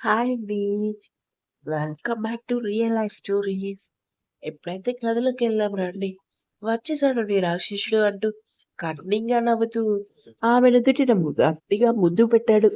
Hi అండి. Welcome back to real life stories. ఎప్పుడైతే కథలోకెళ్దాం రండి. వచ్చేసాడు నీ రాక్షసుడు అంటూ కన్నింగా నవ్వుతూ ఆమెను దుట్టిన గట్టిగా ముద్దు పెట్టాడు.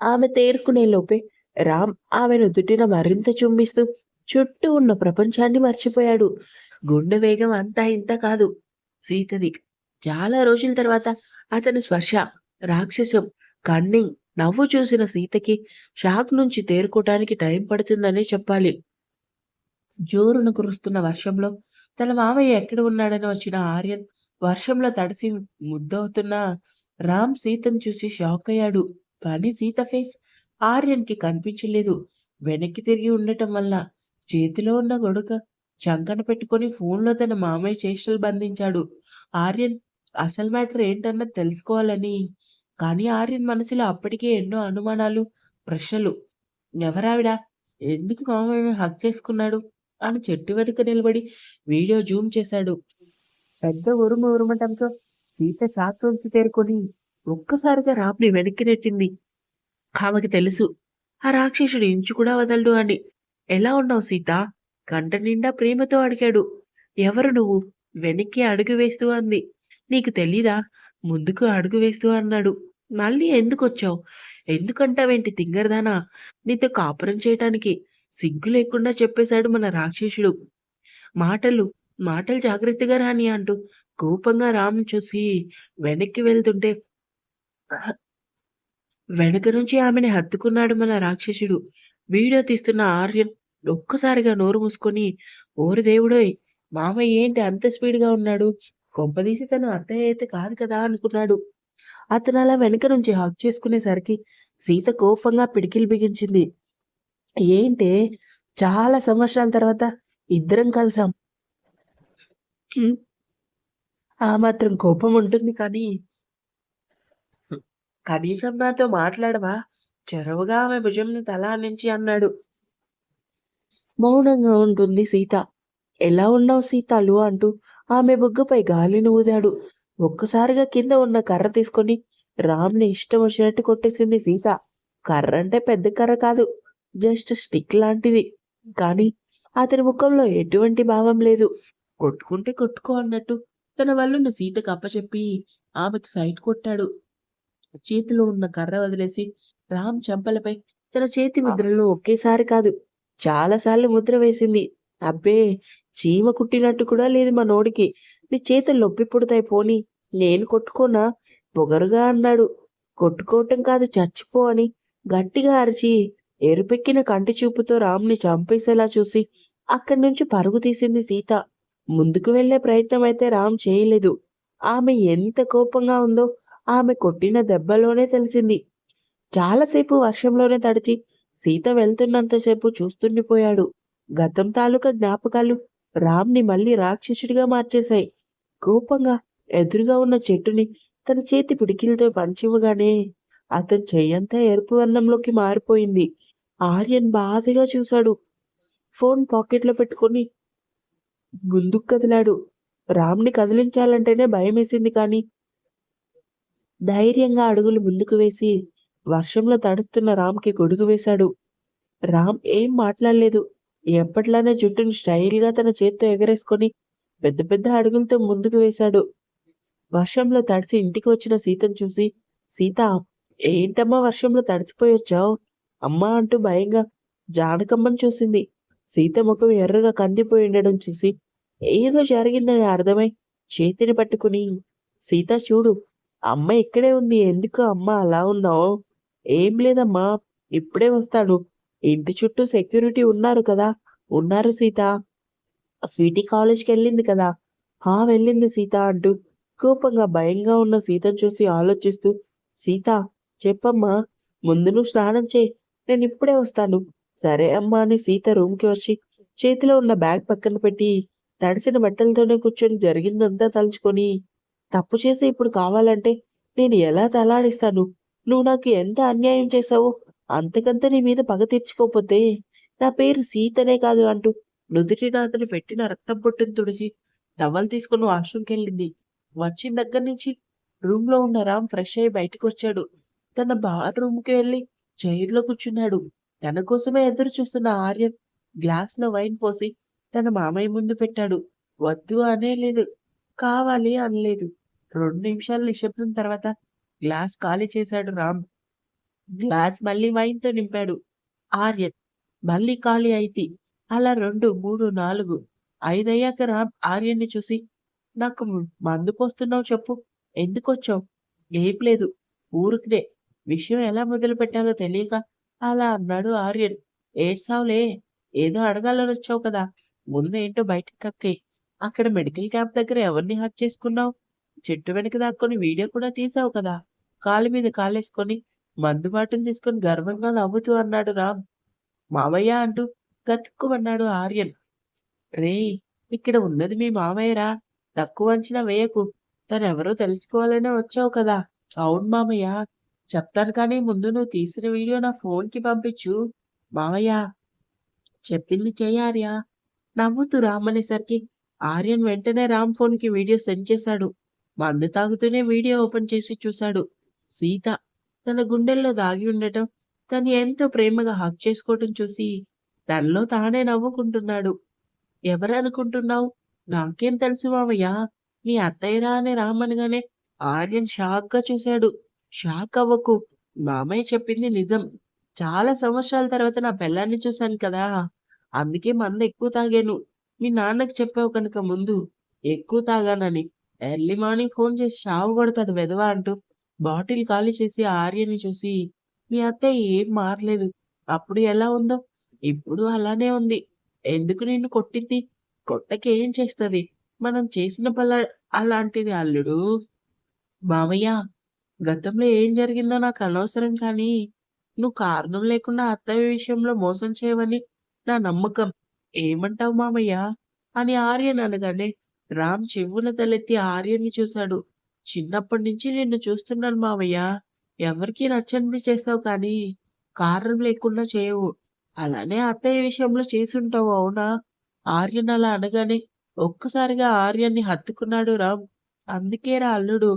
ఆమె తేరుకునే లోపే రామ్ ఆమెను దుట్టిన మరింత చుంబిస్తూ చుట్టూ ఉన్న ప్రపంచాన్ని మర్చిపోయాడు. గుండె వేగం అంతా ఇంత కాదు. సీతది. చాలా రోజుల తర్వాత అతను స్పర్శ, రాక్షసం, కన్నింగ్, నవ్వు చూసిన సీతకి షాక్ నుంచి తేరుకోవటానికి టైం పడుతుందనే చెప్పాలి. జోరున కురుస్తున్న వర్షంలో తన మావయ్య ఎక్కడ ఉన్నాడని వచ్చిన ఆర్యన్ వర్షంలో తడిసి ముద్దవుతున్న రామ్ సీతను చూసి షాక్ అయ్యాడు. కానీ సీత ఫేస్ ఆర్యన్‌కి కనిపించలేదు. వెనక్కి తిరిగి ఉండటం వల్ల చేతిలో ఉన్న గొడుక చంకన పెట్టుకొని ఫోన్‌లో తన మామయ్య చేష్టలు బంధించాడు. ఆర్యన్ అసలు మ్యాటర్ ఏంటన్నది తెలుసుకోవాలని. కానీ ఆర్యన్ మనసులో అప్పటికే ఎన్నో అనుమానాలు, ప్రశ్నలు. ఎవరావిడ? ఎందుకు మామయ్య హక్ చేసుకున్నాడు? అని చెట్టు వెనుక నిలబడి వీడియో జూమ్ చేశాడు. పెద్ద ఉరుము ఉరుమటంతో సీత షాక్ తేరుకొని ఒక్కసారిగా రాప్ని వెనక్కి నెట్టింది. ఆమెకి తెలుసు. ఆ రాక్షసుడు ఇంచు కూడా వదలడు అని. ఎలా ఉన్నావు సీత? కంట నిండా ప్రేమతో అడిగాడు. ఎవరు నువ్వు? వెనక్కి అడుగు వేస్తూ అంది. నీకు తెలీదా? ముందుకు అడుగు వేస్తూ అన్నాడు. మళ్ళీ ఎందుకు వచ్చావు ఎందుకంటావేంటి తింగరదానా? నీతో కాపురం చేయటానికి. సిగ్గు లేకుండా చెప్పేశాడు మన రాక్షసుడు. మాటలు, మాటలు జాగ్రత్తగా రాని అంటూ కోపంగా రామ్‌ని చూసి వెనక్కి వెళ్తుంటే వెనక నుంచి ఆమెని హత్తుకున్నాడు మన రాక్షసుడు. వీడియో తీస్తున్న ఆర్యన్ ఒక్కసారిగా నోరు మూసుకొని ఓరి దేవుడోయ్! మామయ్య ఏంటి అంత స్పీడ్‌గా ఉన్నాడు? కొంపదీసి తను అత్తయ్య అయితే కాదు కదా అనుకున్నాడు. అతనలా వెనక నుంచి హగ్ చేసుకునేసరికి సీత కోపంగా పిడికిలి బిగించింది. ఏంటే చాలా సంవత్సరాల తర్వాత ఇద్దరం కలిసాం. ఆ మాత్రం కోపం ఉంటుంది కానీ కనీసం నాతో మాట్లాడవా? చెరవుగా ఆమె భుజంని తల నుంచి అన్నాడు. మౌనంగా ఉంటుంది సీత. ఎలా ఉన్నావు సీతాలు? అంటూ ఆమె బొగ్గుపై గాలిని ఊదాడు. ఒక్కసారిగా కింద ఉన్న కర్ర తీసుకొని రామ్‌ని ఇష్టం వచ్చినట్టు కొట్టేసింది సీత. కర్ర అంటే పెద్ద కర్ర కాదు. జస్ట్ స్టిక్ లాంటిది. కానీ అతని ముఖంలో ఎటువంటి భావం లేదు. కొట్టుకుంటే కొట్టుకో అన్నట్టు తన వల్లున్న సీతకు అప్పచెప్పి ఆమెకి సైట్ కొట్టాడు. చేతిలో ఉన్న కర్ర వదిలేసి రామ్ చెంపలపై తన చేతి ముద్రలను ఒకేసారి కాదు చాలా సార్లు ముద్ర వేసింది. అబ్బే! చీమ కుట్టినట్టు కూడా లేదు మా నోడికి నీ చేతులు నొప్పి పుడతాయి పోనీ. నేను కొట్టుకోనా? పొగరుగా అన్నాడు. కొట్టుకోవటం కాదు చచ్చిపో అని గట్టిగా అరిచి ఎరుపెక్కిన కంటి చూపుతో రామ్‌ని చంపేసేలా చూసి అక్కడి నుంచి పరుగు తీసింది సీత. ముందుకు వెళ్ళే ప్రయత్నం అయితే రామ్ చేయలేదు. ఆమె ఎంత కోపంగా ఉందో ఆమె కొట్టిన దెబ్బలోనే తెలిసింది. చాలాసేపు వర్షంలోనే తడిచి సీత వెళ్తున్నంతసేపు చూస్తుండిపోయాడు. గతం తాలూకా జ్ఞాపకాలు రామ్‌ని మళ్ళీ రాక్షసుడిగా మార్చేశాయి. కోపంగా ఎదురుగా ఉన్న చెట్టుని తన చేతి పిడికిలతో పంచివ్వగానే అతని చెయ్యంతా ఎరుపు వర్ణంలోకి మారిపోయింది. ఆర్యన్ బాధగా చూశాడు. ఫోన్ పాకెట్‌లో పెట్టుకొని ముందుకు కదిలాడు. రామ్‌ని కదిలించాలంటేనే భయమేసింది కానీ ధైర్యంగా అడుగులు ముందుకు వేసి వర్షంలో తడుస్తున్న రామ్‌కి గొడుగు వేశాడు. రామ్ ఏం మాట్లాడలేదు. ఎప్పట్లానే జుట్టుని స్టైల్‌గా తన చేత్తో ఎగరేసుకొని పెద్ద పెద్ద అడుగులతో ముందుకు వేశాడు. వర్షంలో తడిసి ఇంటికి వచ్చిన సీతను చూసి సీత ఏంటమ్మా వర్షంలో తడిసిపోయొచ్చావు? అమ్మా అంటూ భయంగా జానకమ్మని చూసింది. సీత ముఖం ఎర్రగా కందిపోయి ఉండడం చూసి ఏదో జరిగిందని అర్థమై చేతిని పట్టుకుని సీత చూడు అమ్మ ఇక్కడే ఉంది. ఎందుకు అమ్మ అలా ఉన్నావు? ఏం లేదమ్మా ఇప్పుడే వస్తాను. ఇంటి చుట్టూ సెక్యూరిటీ ఉన్నారు కదా! ఉన్నారు సీత. స్వీటీ కాలేజ్‌కెళ్ళింది కదా! హా! వెళ్ళింది సీత అంటూ కోపంగా భయంగా ఉన్న సీతను చూసి ఆలోచిస్తూ సీత చెప్పమ్మా ముందు నువ్వు స్నానం నేను ఇప్పుడే వస్తాను. సరే అమ్మా అని సీత రూమ్‌కి వచ్చి చేతిలో ఉన్న బ్యాగ్ పక్కన పెట్టి తడిసిన బట్టలతోనే కూర్చొని జరిగిందంతా తలుచుకొని తప్పు చేసి ఇప్పుడు కావాలంటే నేను ఎలా తలాడిస్తాను? నువ్వు నాకు ఎంత అన్యాయం చేశావో అంతకంత నీ మీద పగ తీర్చుకోపోతే నా పేరు సీతనే కాదు అంటూ నుదుటిన అతను పెట్టిన రక్తం బొట్టుని తుడిచి టవల్ తీసుకొని వాష్‌రూమ్‌కెళ్ళింది. వచ్చిన దగ్గర నుంచి రూమ్‌లో ఉన్న రామ్ ఫ్రెష్ అయ్యి బయటకు వచ్చాడు తన బాత్రూమ్‌కి వెళ్ళి చైర్‌లో కూర్చున్నాడు. తన కోసమే ఎదురు చూస్తున్న ఆర్యన్ గ్లాస్‌లో వైన్ పోసి తన మామయ్య ముందు పెట్టాడు. వద్దు అనేలేదు. కావాలి అనలేదు. రెండు నిమిషాల నిశ్శబ్దం తర్వాత గ్లాస్ ఖాళీ చేశాడు రామ్. గ్లాస్ మళ్ళీ వైన్‌తో నింపాడు. ఆర్యన్. మళ్ళీ ఖాళీ అయింది. అలా 2, 3, 4, 5 అయ్యాక ఆర్యన్‌ని చూసి నాకు మందు పోస్తున్నావు చెప్పు. ఎందుకొచ్చావు? ఏం లేదు. ఊరికినే. విషయం ఎలా మొదలు పెట్టాలో తెలియక అలా అన్నాడు ఆర్యన్. ఏడ్సావులే. ఏదో అడగాలని వచ్చావు కదా! ముందేంటో బయటకు కక్కి అక్కడ మెడికల్ క్యాంప్ దగ్గర ఎవరిని హక్ చేసుకున్నావు? చెట్టు వెనక దాక్కొని వీడియో కూడా తీసావు కదా! కాలు మీద కాలేసుకొని మందు బాటిల్ తీసుకొని గర్వంగా నవ్వుతూ అన్నాడు రామ్. మావయ్య అంటూ గతుక్కుమన్నాడు ఆర్యన్. రేయ్! ఇక్కడ ఉన్నది మీ మావయ్యరా. తక్కువ అంచనా వేయకు. తనెవరో తెలుసుకోవాలనే వచ్చావు కదా! అవును మామయ్య. చెప్తాను కానీ ముందు నువ్వు తీసిన వీడియో నా ఫోన్‌కి పంపించు. మావయ్య. చెప్పింది చేయార్యా నవ్వుతూ రామ్ అనేసరికి ఆర్యన్ వెంటనే రామ్ ఫోన్‌కి వీడియో సెండ్ చేశాడు. మందు తాగుతూనే వీడియో ఓపెన్ చేసి చూశాడు. సీత. తన గుండెల్లో దాగి ఉండటం, తను ఎంతో ప్రేమగా హక్ చేసుకోవటం చూసి తనలో తానే నవ్వుకుంటున్నాడు. ఎవరనుకుంటున్నావు? నాకేం తెలుసు మావయ్య. మీ అత్తయ్యరా అని రామనగానే ఆర్యన్ షాక్‌గా చూశాడు. షాక్ అవ్వకు. మామయ్య చెప్పింది నిజం. చాలా సంవత్సరాల తర్వాత నా పెళ్ళాన్ని చూశాను కదా! అందుకే మంద ఎక్కువ తాగాను. మీ నాన్నకి చెప్పావు కనుక ముందు ఎక్కువ తాగానని. ఎర్లీ మార్నింగ్ ఫోన్ చేసి షావు కొడతాడు వెదవా అంటూ బాటిల్ ఖాళీ చేసి ఆర్యని చూసి మీ అత్తయ్య ఏం మారలేదు. అప్పుడు ఎలా ఉందో ఇప్పుడు అలానే ఉంది. ఎందుకు నిన్ను కొట్టింది? కొట్టకి ఏం చేస్తుంది మనం చేసిన పల అలాంటిది అల్లుడు. మామయ్య గతంలో ఏం జరిగిందో నాకు అనవసరం కానీ నువ్వు కారణం లేకుండా అత్తయ్య విషయంలో మోసం చేయవని నా నమ్మకం. ఏమంటావు మామయ్య? అని ఆర్యన్ అనగానే రామ్ చెవున తలెత్తి ఆర్యన్‌ని చూశాడు. చిన్నప్పటి నుంచి నిన్ను చూస్తున్నాను మావయ్య. ఎవరికి నచ్చనిది చేస్తావు కానీ కారణం లేకుండా చేయవు. అలానే అత్తయ్య విషయంలో చేసుంటావు అవునా? ఆర్యన్ అలా అనగానే ఒక్కసారిగా ఆర్యన్‌ని హత్తుకున్నాడు రామ్. అందుకేరా అల్లుడు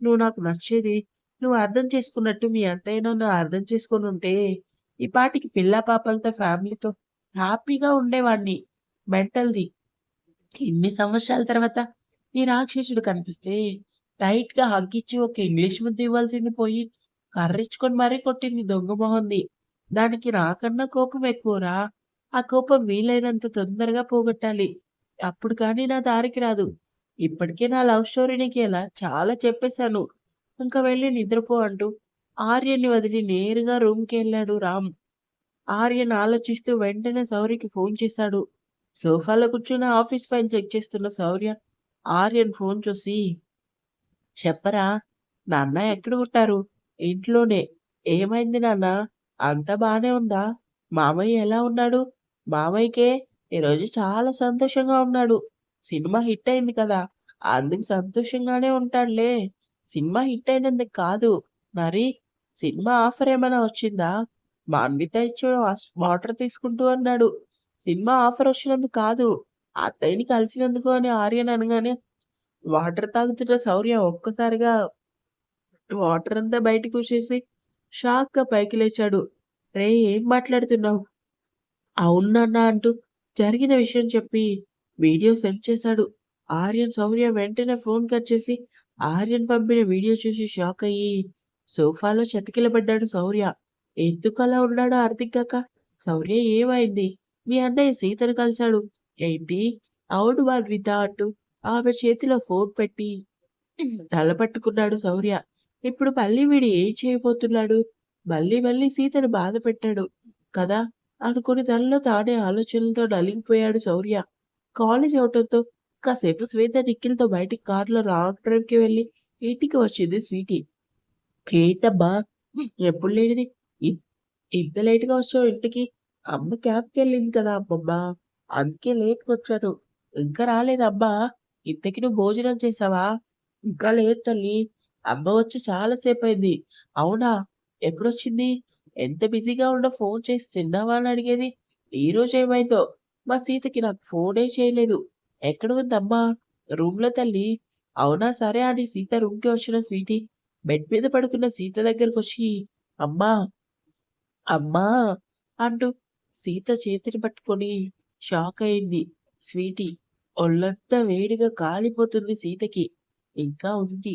నువ్వు నాకు నచ్చేది. నువ్వు అర్థం చేసుకున్నట్టు మీ అత్తయ్య నన్ను అర్థం చేసుకొనుంటే ఈ పాటికి పిల్ల పాపలతో ఫ్యామిలీతో హ్యాపీగా ఉండేవాడిని. మెంటల్‌ది. ఇన్ని సంవత్సరాల తర్వాత ఈ రాక్షసుడు కనిపిస్తే టైట్‌గా హగ్గిచ్చి ఒక ఇంగ్లీష్ ముద్ద ఇవ్వాల్సింది పోయి కర్రిచ్చుకొని మరీ కొట్టింది దొంగ మొహంది. దానికి నాకన్నా కోపం ఎక్కువరా. ఆ కోపం వీలైనంత తొందరగా పోగొట్టాలి. అప్పుడు కానీ నా దారికి రాదు. ఇప్పటికే నా లవ్ స్టోరీనికి ఎలా చాలా చెప్పేశాను. ఇంకా వెళ్ళి నిద్రపో అంటూ ఆర్యన్‌ని వదిలి నేరుగా రూమ్కి వెళ్ళాడు రామ్. ఆర్యన్ ఆలోచిస్తూ వెంటనే సౌర్యకి ఫోన్ చేశాడు. సోఫాలో కూర్చుని ఆఫీస్ ఫైల్ చెక్ చేస్తున్న సౌర్య ఆర్యన్ ఫోన్ చూసి చెప్పరా నాన్న ఎక్కడ ఉంటారు? ఇంట్లోనే. ఏమైంది నాన్న? అంతా బానే ఉందా? మామయ్య ఎలా ఉన్నాడు? మామయ్యకే ఈరోజు చాలా సంతోషంగా ఉన్నాడు. సినిమా హిట్ అయింది కదా! అందుకు సంతోషంగానే ఉంటాడులే. సినిమా హిట్ అయినందుకు కాదు. మరి సినిమా ఆఫర్ ఏమైనా వచ్చిందా? మా అన్విత ఇచ్చే వాస్ వాటర్ తీసుకుంటూ అన్నాడు. సినిమా ఆఫర్ వచ్చినందుకు కాదు. అత్తయ్యని కలిసినందుకు అని ఆర్యన్ అనగానే వాటర్ తాగుతున్న శౌర్య ఒక్కసారిగా వాటర్ అంతా బయటకు వచ్చేసి షాక్‌గా పైకి లేచాడు. రేయ్! ఏం మాట్లాడుతున్నావు? అవును అంటూ జరిగిన విషయం చెప్పి వీడియో సెండ్ చేశాడు. ఆర్యన్, సౌర్య వెంటనే ఫోన్ కట్ చేసి ఆర్యన్ పంపిన వీడియో చూసి షాక్ అయ్యి సోఫాలో చెతకిలబడ్డాడు సౌర్య ఎందుకు ఎందుకలా ఉన్నాడో అర్థం కాక సౌర్య ఏమైంది? మీ అన్నయ్య సీతను కలిసాడు. ఏంటి? అవును మాన్విత అంటూ ఆమె చేతిలో ఫోన్ పెట్టి తల పట్టుకున్నాడు సౌర్య ఇప్పుడు మళ్ళీ వీడు ఏం చేయబోతున్నాడు? మళ్ళీ మళ్ళీ సీతను బాధ పెట్టాడు కదా! అనుకుని తనలో తానే ఆలోచనలతో నలిగిపోయాడు శౌర్య. కాలేజ్ అవటంతో కాసేపు శ్వేత, నిఖిల్‌తో బయటికి కార్‌లో లాంగ్ డ్రైవ్‌కి వెళ్ళి ఇంటికి వచ్చింది స్వీటీ. ఏంటబ్బా! ఎప్పుడు లేనిది ఇంత లేట్‌గా వచ్చావు ఇంటికి? అమ్మ క్యాబ్కి వెళ్ళింది కదా అమ్మమ్మ. అందుకే లేట్‌గొచ్చాను. ఇంకా రాలేదమ్మా ఇంతకి నువ్వు భోజనం చేశావా? ఇంకా లేదు తల్లి. అమ్మ వచ్చి చాలాసేపు అయింది అవునా? ఎప్పుడొచ్చింది? ఎంత బిజీగా ఉన్నా ఫోన్ చేసి తిన్నావా అని అడిగేది. ఈ రోజు ఏమైందో? మా సీతకి నాకు ఫోనే చేయలేదు. ఎక్కడ ఉంది రూమ్‌లో తల్లి. అవునా సరే అని సీత రూమ్‌కి వచ్చిన స్వీటీ బెడ్ మీద పడుకున్న సీత దగ్గరకు వచ్చి అమ్మా! అమ్మా అంటూ సీత చేతిని పట్టుకొని షాక్ అయింది స్వీటీ ఒళ్ళంతా వేడిగా కాలిపోతుంది సీతకి ఇంకా ఉంది